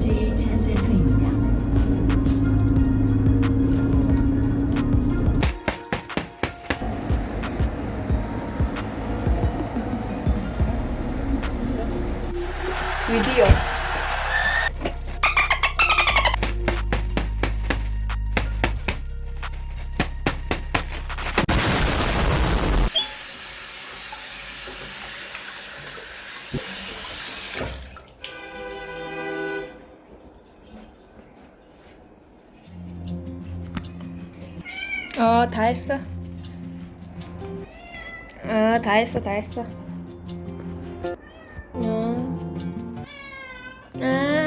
제2 찬센터입니다. 드디어 어, 다 했어. 어, 다 했어, 다 했어. 응. 아,